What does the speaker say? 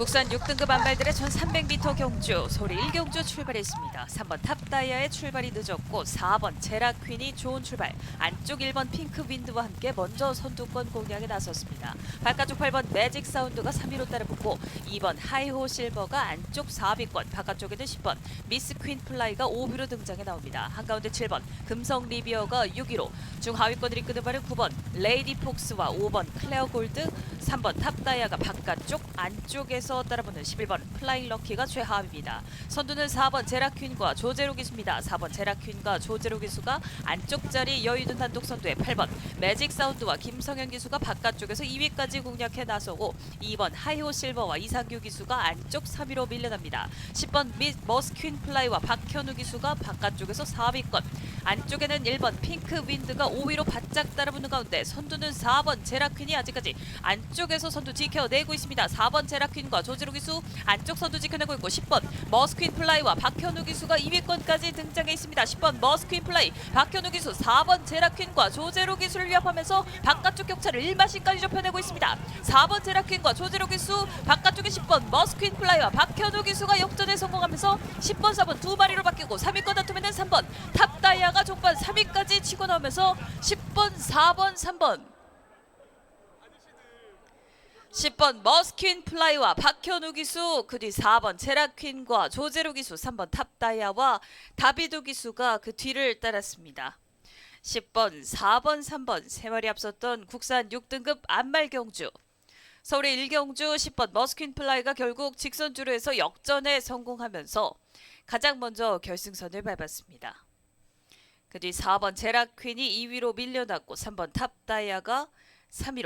국산 6등급 안발들의 1300m 경주 서울 1경주 출발했습니다. 3번 탑다이아의 출발이 늦었고 4번 제라퀸이 좋은 출발 안쪽 1번 핑크 윈드와 함께 먼저 선두권 공략에 나섰습니다. 바깥쪽 8번 매직 사운드가 3위로 따라붙고 2번 하이호 실버가 안쪽 4위권 바깥쪽에는 10번 미스 퀸 플라이가 5위로 등장해 나옵니다. 한가운데 7번 금성 리비어가 6위로 중하위권을 이끄는 바는 9번 레이디 폭스와 5번 클레어 골드 3번 탑다이아가 바깥쪽 안쪽에서 따라붙는 11번 플라잉 럭키가 최하위입니다. 선두는 4번 제라퀸과 조제로 기수입니다. 4번 제라퀸과 조제로 기수가 안쪽 자리 여유든 단독 선두에 8번 매직 사운드와 김성현 기수가 바깥쪽에서 2위까지 공략해 나서고 2번 하이호 실버와 이상규 기수가 안쪽 3위로 밀려납니다. 10번 미 머스퀸 플라이와 박현우 기수가 바깥쪽에서 4위권 안쪽에는 1번 핑크 윈드가 5위로 바짝 따라붙는 가운데 선두는 4번 제라퀸이 아직까지 안쪽에서 선두 지켜내고 있습니다. 4번 제라퀸과 조지로 기수 안쪽 선두 지켜내고 있고 10번 머스퀸 플라이와 박현우 기수가 2위권까지 등장해 있습니다. 10번 머스퀸 플라이, 박현우 기수 4번 제라퀸과 조제로 기수를 위협하면서 바깥쪽 격차를 1마신까지 좁혀내고 있습니다. 4번 제라퀸과 조제로 기수 바깥쪽에 10번 머스퀸 플라이와 박현우 기수가 역전에 성공하면서 10번 4번 두 마리로 바뀌고 3위권 다툼에는 3번 탑다이아 가 종반 3위까지 치고 나오면서 10번 4번 3번 10번 머스퀸 플라이와 박현우 기수 그 뒤 4번 제라퀸과 조제로 기수 3번 탑다이아와 다비도 기수가 그 뒤를 따랐습니다. 10번 4번 3번 세 마리 앞섰던 국산 6등급 안말경주 서울의 1경주 10번 머스퀸 플라이가 결국 직선주로 해서 역전에 성공하면서 가장 먼저 결승선을 밟았습니다. 그 뒤 4번 제라퀸이 2위로 밀려났고 3번 탑다이아가 3위로